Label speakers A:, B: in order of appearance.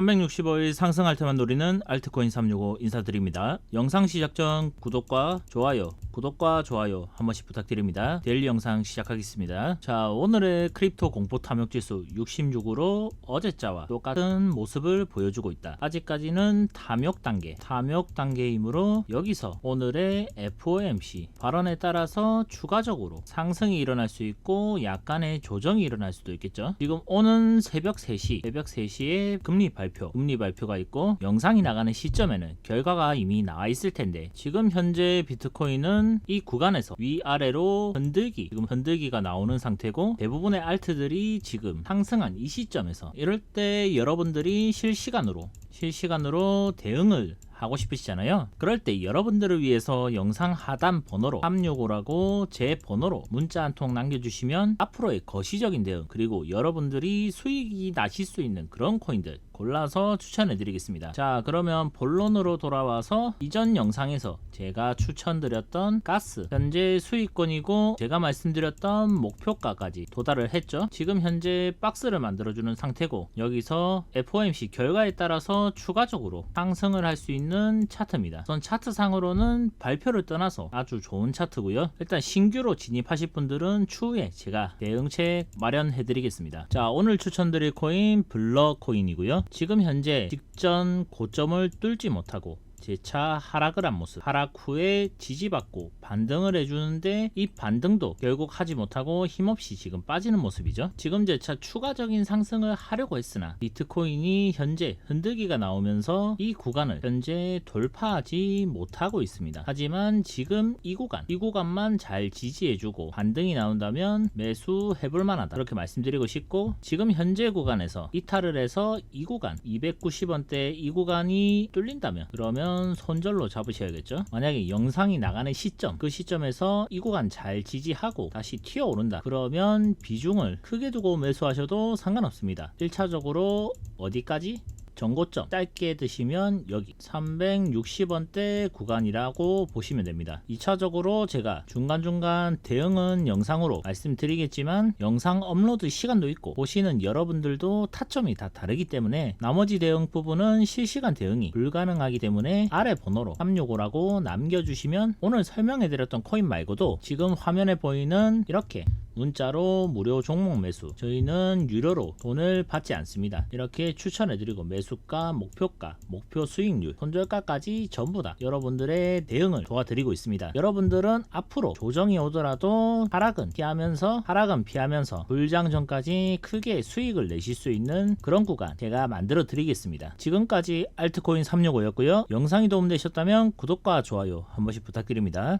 A: 365일 상승할 때만 노리는 알트코인 365 인사드립니다. 영상 시작 전 구독과 좋아요, 구독과 좋아요 한 번씩 부탁드립니다. 데일리 영상 시작하겠습니다. 자, 오늘의 크립토 공포 탐욕 지수 66으로 어제자와 똑같은 모습을 보여주고 있다. 아직까지는 탐욕 단계, 탐욕 단계이므로 여기서 오늘의 FOMC 발언에 따라서 추가적으로 상승이 일어날 수 있고 약간의 조정이 일어날 수도 있겠죠. 지금 오는 새벽 3시, 새벽 3시에 금리 발표, 금리 발표가 있고 영상이 나가는 시점에는 결과가 이미 나와 있을 텐데 지금 현재 비트코인은 이 구간에서 위아래로 흔들기, 지금 흔들기가 나오는 상태고 대부분의 알트들이 지금 상승한 이 시점에서 이럴 때 여러분들이 실시간으로 실시간으로 대응을 하고 싶으시잖아요. 그럴 때 여러분들을 위해서 영상 하단 번호로 365라고 제 번호로 문자 한 통 남겨주시면 앞으로의 거시적인 대응 그리고 여러분들이 수익이 나실 수 있는 그런 코인들 골라서 추천해 드리겠습니다. 자 그러면 본론으로 돌아와서 이전 영상에서 제가 추천드렸던 가스 현재 수익권이고 제가 말씀드렸던 목표가까지 도달을 했죠. 지금 현재 박스를 만들어주는 상태고 여기서 FOMC 결과에 따라서 추가적으로 상승을 할 수 있는 차트입니다. 우선 차트상으로는 발표를 떠나서 아주 좋은 차트고요. 일단 신규로 진입하실 분들은 추후에 제가 대응책 마련해 드리겠습니다. 자 오늘 추천드릴 코인 블러 코인이고요. 지금 현재 직전 고점을 뚫지 못하고 재차 하락을 한 모습. 하락 후에 지지받고 반등을 해주는데 이 반등도 결국 하지 못하고 힘없이 지금 빠지는 모습이죠. 지금 재차 추가적인 상승을 하려고 했으나 비트코인이 현재 흔들기가 나오면서 이 구간을 현재 돌파하지 못하고 있습니다. 하지만 지금 이 구간 이 구간만 잘 지지해주고 반등이 나온다면 매수 해볼 만하다. 이렇게 말씀드리고 싶고 지금 현재 구간에서 이탈을 해서 이 구간 290원대 이 구간이 뚫린다면 그러 면 손절로 잡으셔야겠죠. 만약에 영상이 나가는 시점, 그 시점에서 이 구간 잘 지지하고 다시 튀어 오른다. 그러면 비중을 크게 두고 매수하셔도 상관없습니다. 1차적으로 어디까지? 전고점 짧게 드시면 여기 360원대 구간이라고 보시면 됩니다. 2차적으로 제가 중간중간 대응은 영상으로 말씀드리겠지만 영상 업로드 시간도 있고 보시는 여러분들도 타점이 다 다르기 때문에 나머지 대응 부분은 실시간 대응이 불가능하기 때문에 아래 번호로 365라고 남겨주시면 오늘 설명해드렸던 코인 말고도 지금 화면에 보이는 이렇게 문자로 무료 종목 매수. 저희는 유료로 돈을 받지 않습니다. 이렇게 추천해드리고 매수가 목표가 목표 수익률 손절가까지 전부 다 여러분들의 대응을 도와드리고 있습니다. 여러분들은 앞으로 조정이 오더라도 하락은 피하면서 하락은 피하면서 불장 전까지 크게 수익을 내실 수 있는 그런 구간 제가 만들어 드리겠습니다. 지금까지 알트코인 365였고요. 영상이 도움되셨다면 구독과 좋아요 한 번씩 부탁드립니다